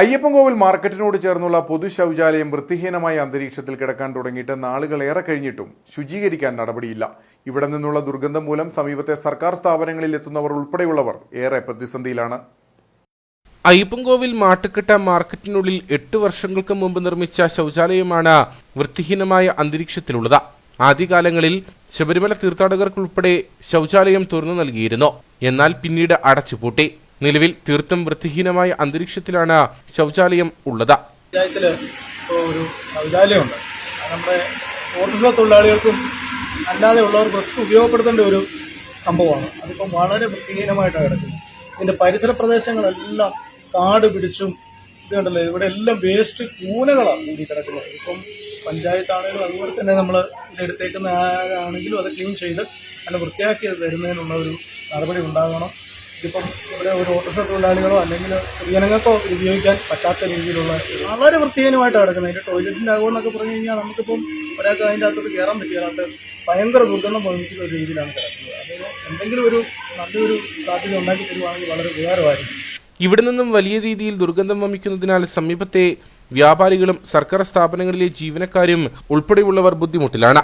അയ്യപ്പൻകോവിൽ മാർക്കറ്റിനോട് ചേർന്നുള്ള പൊതു ശൗചാലയം വൃത്തിഹീനമായ അന്തരീക്ഷത്തിൽ കിടക്കാൻ തുടങ്ങിയിട്ട് നാളുകൾ ഏറെ കഴിഞ്ഞിട്ടും ശുചീകരിക്കാൻ നടപടിയില്ല. ഇവിടെ നിന്നുള്ള ദുർഗന്ധം മൂലം സമീപത്തെ സർക്കാർ സ്ഥാപനങ്ങളിൽ എത്തുന്നവർ ഉൾപ്പെടെയുള്ളവർ ഏറെ പ്രതിസന്ധിയിലാണ്. അയ്യപ്പൻകോവിൽ മാട്ടുക്കട്ട മാർക്കറ്റിനുള്ളിൽ എട്ട് വർഷങ്ങൾക്ക് മുമ്പ് നിർമ്മിച്ച ശൗചാലയമാണ് വൃത്തിഹീനമായ അന്തരീക്ഷത്തിലുള്ളത്. ആദ്യകാലങ്ങളിൽ ശബരിമല തീർത്ഥാടകർക്കുൾപ്പെടെ ശൗചാലയം തുറന്നു നൽകിയിരുന്നു. എന്നാൽ പിന്നീട് അടച്ചുപൂട്ടി. നിലവിൽ തീർത്തും വൃത്തിഹീനമായ അന്തരീക്ഷത്തിലാണ് ശൗചാലയം ഉള്ളത്. പഞ്ചായത്തിൽ ഒരു ശൗചാലയമുണ്ട്. നമ്മുടെ ഓട്ടോറിക്ഷ തൊഴിലാളികൾക്കും അല്ലാതെ ഉള്ളവർക്കൊക്കെ ഉപയോഗപ്പെടുത്തേണ്ട ഒരു സംഭവമാണ്. അതിപ്പം വളരെ വൃത്തിഹീനമായിട്ടാണ് കിടക്കുന്നത്. ഇതിന്റെ പരിസര പ്രദേശങ്ങളെല്ലാം കാട് പിടിച്ചും ഇത് ഇവിടെ എല്ലാം വേസ്റ്റ് കൂനകളാണ് കൂടി കിടക്കുന്നത്. ഇപ്പം പഞ്ചായത്താണെങ്കിലും അതുപോലെ തന്നെ നമ്മൾ ഇതെടുത്തേക്കുന്ന ആരാണെങ്കിലും അത് ക്ലീൻ ചെയ്ത് നല്ല വൃത്തിയാക്കി തരുന്നതിനുള്ള ഒരു നടപടി ഉണ്ടാകണം. ഇതിപ്പം ഇവിടെ ഒരു ഓട്ടോറിക്ഷ തൊഴിലാളികളോ അല്ലെങ്കിൽ ജനങ്ങൾക്കോ ഉപയോഗിക്കാൻ പറ്റാത്ത രീതിയിലുള്ള വളരെ വൃത്തിഹീനമായിട്ട് കിടക്കുന്നത്. അതിന്റെ ടോയ്ലറ്റിന്റെ അകമെന്നൊക്കെ പറഞ്ഞു കഴിഞ്ഞാൽ നമുക്കിപ്പം ഒരാൾക്ക് അതിന്റെ അകത്തോട്ട് കയറാൻ പറ്റിയാത്ത ഭയങ്കര ദുർഗന്ധം വഹിക്കുന്ന ഒരു രീതിയിലാണ് കിടക്കുന്നത്. അതിന് എന്തെങ്കിലും ഒരു നല്ലൊരു സാധ്യത ഉണ്ടാക്കി തരുവാണെങ്കിൽ വളരെ ഉപകാരമായിരുന്നു. ഇവിടെ നിന്നും വലിയ രീതിയിൽ ദുർഗന്ധം വമിക്കുന്നതിനാൽ സമീപത്തെ വ്യാപാരികളും സർക്കാർ സ്ഥാപനങ്ങളിലെ ജീവനക്കാരും ഉൾപ്പെടെയുള്ളവർ ബുദ്ധിമുട്ടിലാണ്.